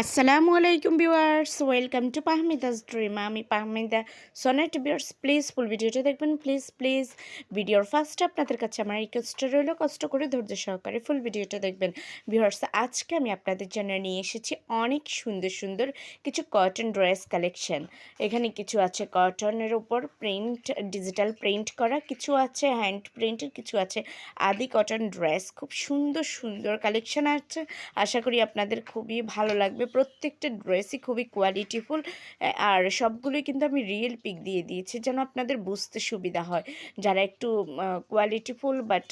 আসসালামু আলাইকুম viewers welcome to পাহমিদাস dream আমি পাহমিদা সোনাট ভিউয়ার্স প্লিজ ফুল ভিডিওটা দেখবেন। প্লিজ প্লিজ ভিডিওর ফার্স্ট আপনাদের কাছে আমার রিকোয়েস্টটা রইল। কষ্ট করে ধৈর্য সহকারে ফুল ভিডিওটা দেখবেন। ভিউয়ার্স আজকে আমি আপনাদের জন্য নিয়ে এসেছি অনেক সুন্দর সুন্দর কিছু কটন ড্রেস কালেকশন এখানে কিছু আছে কটনের উপর প্রিন্ট ডিজিটাল প্রিন্ট করা, কিছু আছে হ্যান্ড প্রিন্টের কিছু আছে আদি কটন ড্রেস খুব সুন্দর সুন্দর কালেকশন আছে। আশা করি আপনাদের খুবই ভালো লাগবে। প্রত্যেকটা ড্রেসই খুবই কোয়ালিটিফুল আর সবগুলোই কিন্তু আমি রিয়েল পিক দিয়ে দিয়েছি যেন আপনাদের বুঝতে সুবিধা হয়। যারা একটু কোয়ালিটিফুল বাট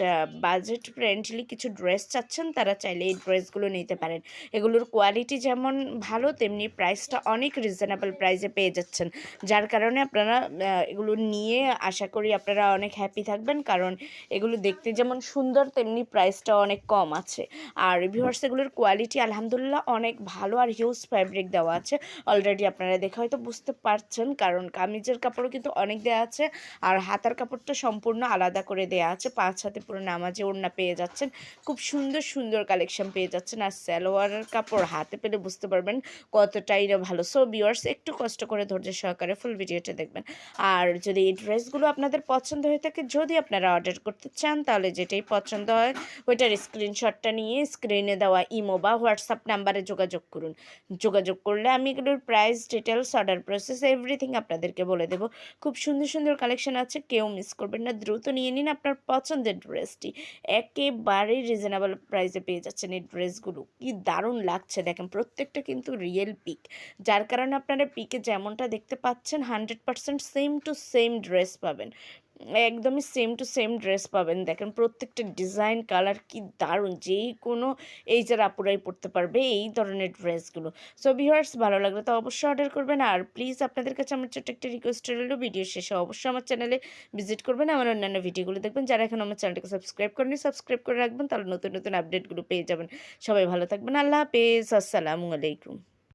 বাজেট ফ্রেন্ডলি কিছু ড্রেস চাচ্ছেন, তারা চাইলে এই ড্রেসগুলো নিতে পারেন। এগুলোর কোয়ালিটি যেমন ভালো, তেমনি প্রাইসটা অনেক রিজনেবল প্রাইসে পেয়ে যাচ্ছেন। যার কারণে আপনারা এগুলো নিয়ে আশা করি আপনারা অনেক হ্যাপি থাকবেন, কারণ এগুলো দেখতে যেমন সুন্দর, তেমনি প্রাইসটা অনেক কম আছে। আর ভিউয়ার্স এগুলোর কোয়ালিটি আলহামদুলিল্লাহ অনেক ভালো আর হিউজ ফ্যাব্রিক দেওয়া আছে। অলরেডি আপনারা দেখে হয়তো বুঝতে পারছেন, কারণ কামিজের কাপড়ও কিন্তু অনেক দেওয়া আছে, আর হাতার কাপড়টা সম্পূর্ণ আলাদা করে দেওয়া আছে। পাঁচ হাতে পুরো নামাজে ওড়না পেয়ে যাচ্ছেন, খুব সুন্দর সুন্দর কালেকশন পেয়ে যাচ্ছেন। আর সালোয়ারের কাপড় হাতে পেলে বুঝতে পারবেন কতটাই না ভালো। সো ভিউয়ার্স একটু কষ্ট করে ধৈর্য সহকারে ফুল ভিডিওটা দেখবেন। আর যদি এই ড্রেসগুলো আপনাদের পছন্দ হয়ে থাকে, যদি আপনারা অর্ডার করতে চান, তাহলে যেটাই পছন্দ হয়, ওইটার স্ক্রিনশটটা নিয়ে স্ক্রিনে দেওয়া ইমো বা হোয়াটসঅ্যাপ নাম্বারে যোগাযোগ করুন। যোগাযোগ করলে আমি এগুলোর price details order process everything আপনাদেরকে বলে দেবো। খুব সুন্দর সুন্দর কালেকশন আছে, কেউ মিস করবেন না। দ্রুত নিয়ে নিন আপনার পছন্দের ড্রেসটি একেবারেই রিজনেবল প্রাইসে পেয়ে যাচ্ছেন এই ড্রেসগুলো কি দারুণ লাগছে দেখেন, প্রত্যেকটা কিন্তু রিয়েল পিক যার কারণে আপনারা পিকে যেমনটা দেখতে পাচ্ছেন hundred percent same to same dress পাবেন। একদমই সেম টু সেম ড্রেস পাবেন। দেখেন প্রত্যেকটা ডিজাইন কালার কি দারুণ! যেই কোনো এই যে আপুরাই পড়তে পারবে, এই ধরনের ড্রেসগুলো সো ভিউয়ার্স ভালো লাগলে তো অবশ্যই অর্ডার করবেন। আর প্লিজ আপনাদের কাছে আমার ছোট্ট একটা রিকোয়েস্ট রইল। ভিডিও শেষে অবশ্যই আমার চ্যানেলে ভিজিট করবেন। আমার অন্যান্য ভিডিওগুলো দেখবেন। যারা এখন আমার চ্যানেলটাকে সাবস্ক্রাইব করেনি সাবস্ক্রাইব করে রাখবেন। তাহলে নতুন নতুন আপডেটগুলো পেয়ে যাবেন। সবাই ভালো থাকবেন। আল্লাহ হাফেজ। আসসালামু আলাইকুম।